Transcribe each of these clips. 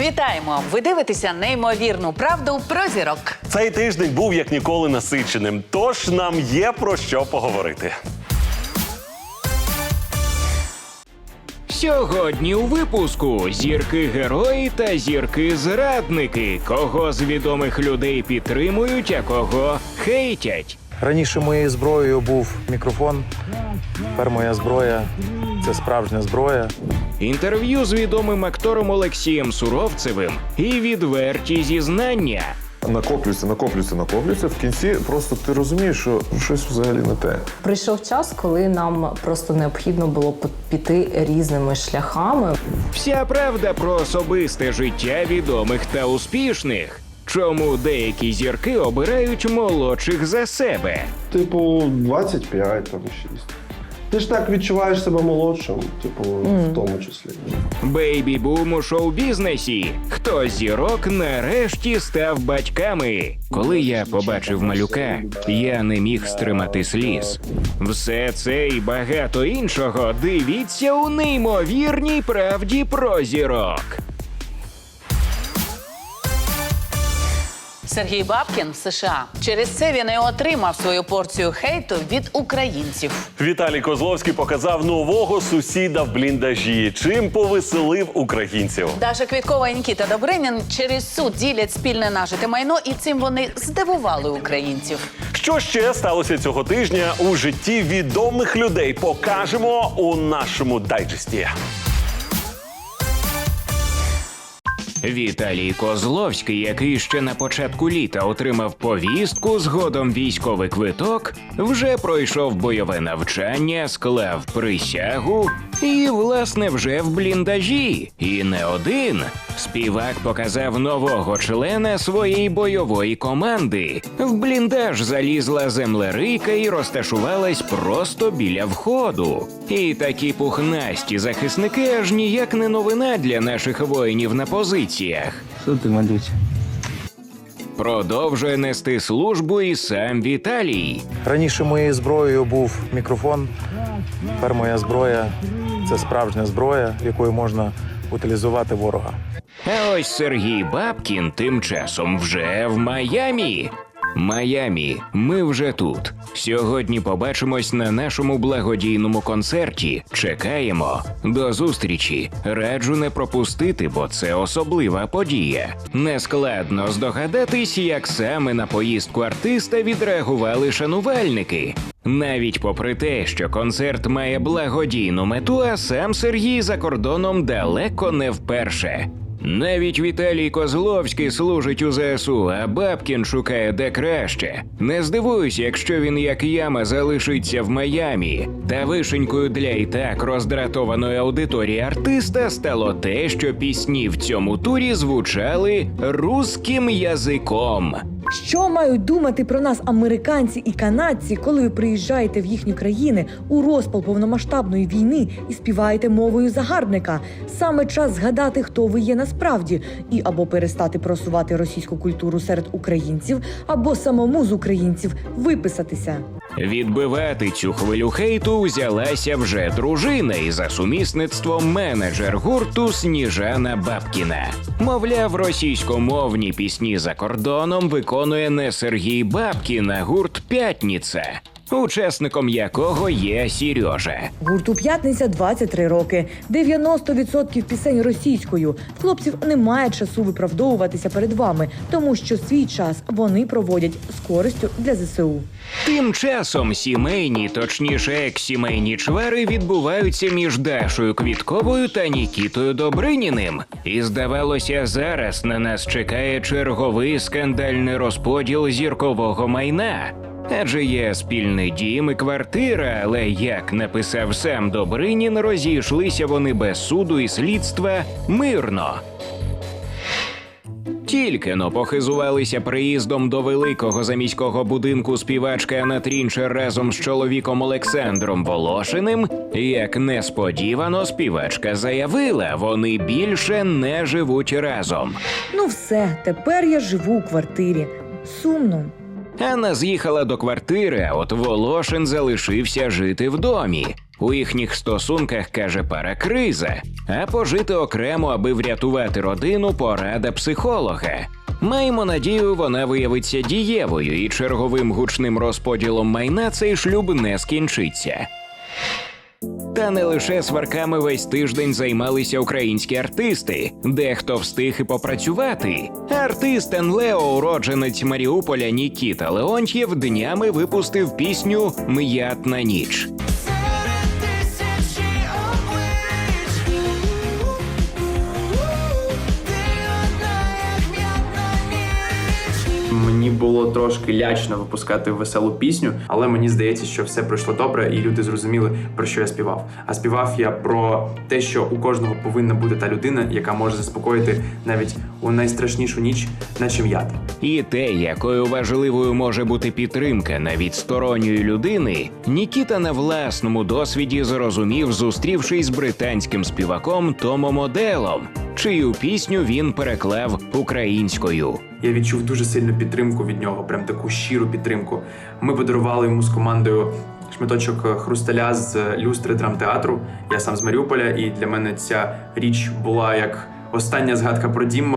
Вітаємо! Ви дивитеся неймовірну правду про зірок. Цей тиждень був як ніколи насиченим, тож нам є про що поговорити. Сьогодні у випуску зірки герої та зірки зрадники. Кого з відомих людей підтримують, а кого хейтять. Раніше моєю зброєю був мікрофон. Тепер моя зброя це справжня зброя. Інтерв'ю з відомим актором Олексієм Суровцевим і відверті зізнання. накоплюється, накоплюється, накоплюється. В кінці просто ти розумієш, що щось взагалі не те. Прийшов час, коли нам просто необхідно було піти різними шляхами. Вся правда про особисте життя відомих та успішних. Чому деякі зірки обирають молодших за себе? Типу, 25, там 6. Ти ж так відчуваєш себе молодшим, типу, в тому числі. Бейбі-бум у шоу-бізнесі. Хто зірок нарешті став батьками? Коли я побачив малюка, я не міг стримати сліз. Все це і багато іншого дивіться у неймовірній правді про зірок. Сергій Бабкін в США. Через це він і отримав свою порцію хейту від українців. Віталій Козловський показав нового сусіда в бліндажі, чим повеселив українців. Даша Квіткова і Нікіта Добринін через суд ділять спільне нажите майно, і цим вони здивували українців. Що ще сталося цього тижня у житті відомих людей? Покажемо у нашому дайджесті. Віталій Козловський, який ще на початку літа отримав повістку, згодом військовий квиток, вже пройшов бойове навчання, склав присягу і, власне, вже в бліндажі. І не один. Співак показав нового члена своєї бойової команди. В бліндаж залізла землерийка і розташувалась просто біля входу. І такі пухнасті захисники аж ніяк не новина для наших воїнів на позиціях. Що ти, малюча? Продовжує нести службу і сам Віталій. Раніше моєю зброєю був мікрофон. Тепер моя зброя це справжня зброя, якою можна утилізувати ворога. А ось Сергій Бабкін тим часом вже в Майамі. Майамі, ми вже тут. Сьогодні побачимось на нашому благодійному концерті. Чекаємо. До зустрічі. Раджу не пропустити, бо це особлива подія. Нескладно здогадатись, як саме на поїздку артиста відреагували шанувальники. Навіть попри те, що концерт має благодійну мету, а сам Сергій за кордоном далеко не вперше. Навіть Віталій Козловський служить у ЗСУ, а Бабкін шукає де краще. Не здивуюсь, якщо він як яма залишиться в Майамі. Та вишенькою для і так роздратованої аудиторії артиста стало те, що пісні в цьому турі звучали русським язиком. Що мають думати про нас американці і канадці, коли ви приїжджаєте в їхні країни у розпал повномасштабної війни і співаєте мовою загарбника? Саме час згадати, хто ви є насправді, і або перестати просувати російську культуру серед українців, або самому з українців виписатися. Відбивати цю хвилю хейту взялася вже дружина і за сумісництвом менеджер гурту Сніжана Бабкіна. Мовляв, російськомовні пісні за кордоном виконує не Сергій Бабкін, а гурт П'ятніця, учасником якого є Сережа. Гурту п'ятниця 23 роки. 90% пісень російською. Хлопців немає часу виправдовуватися перед вами, тому що свій час вони проводять з користю для ЗСУ. Тим часом сімейні, точніше, екс-сімейні чвари відбуваються між Дашою Квітковою та Нікітою Добриніним. І здавалося, зараз на нас чекає черговий скандальний розподіл зіркового майна. Адже є спільний дім і квартира, але як написав сам Добринін, розійшлися вони без суду і слідства мирно. Тільки но похизувалися приїздом до великого заміського будинку співачка Анна разом з чоловіком Олександром Волошиним, як несподівано співачка заявила, вони більше не живуть разом. Ну все, тепер я живу у квартирі. Сумно. Анна з'їхала до квартири, а от Волошин залишився жити в домі. У їхніх стосунках каже пара криза, а пожити окремо, аби врятувати родину, порада психолога. Маємо надію, вона виявиться дієвою, і черговим гучним розподілом майна цей шлюб не скінчиться. Та не лише сварками весь тиждень займалися українські артисти, дехто встиг і попрацювати. Артист Енлео, уродженець Маріуполя Нікіта Леонтьєв, днями випустив пісню М'ятна ніч. Мені було трошки лячно випускати веселу пісню, але мені здається, що все пройшло добре, і люди зрозуміли про що я співав. А співав я про те, що у кожного повинна бути та людина, яка може заспокоїти навіть у найстрашнішу ніч, наче м'ята. І те, якою важливою може бути підтримка навіть сторонньої людини, Нікіта на власному досвіді зрозумів, зустрівшись з британським співаком Томом Оделом, чию пісню він переклав українською. Я відчув дуже сильну підтримку від нього, прям таку щиру підтримку. Ми подарували йому з командою шматочок хрусталя з люстри драмтеатру. Я сам з Маріуполя, і для мене ця річ була як остання згадка про дім.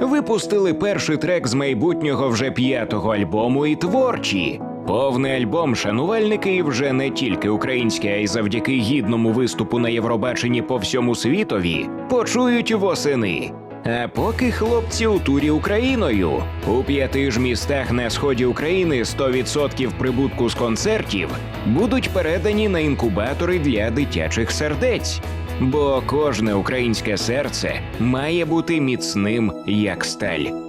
Випустили перший трек з майбутнього вже п'ятого альбому і творчі. Повний альбом шанувальники вже не тільки українські, а й завдяки гідному виступу на Євробаченні по всьому світові почують восени. А поки хлопці у турі Україною у п'яти ж містах на сході України 100% прибутку з концертів будуть передані на інкубатори для дитячих сердець. Бо кожне українське серце має бути міцним як сталь.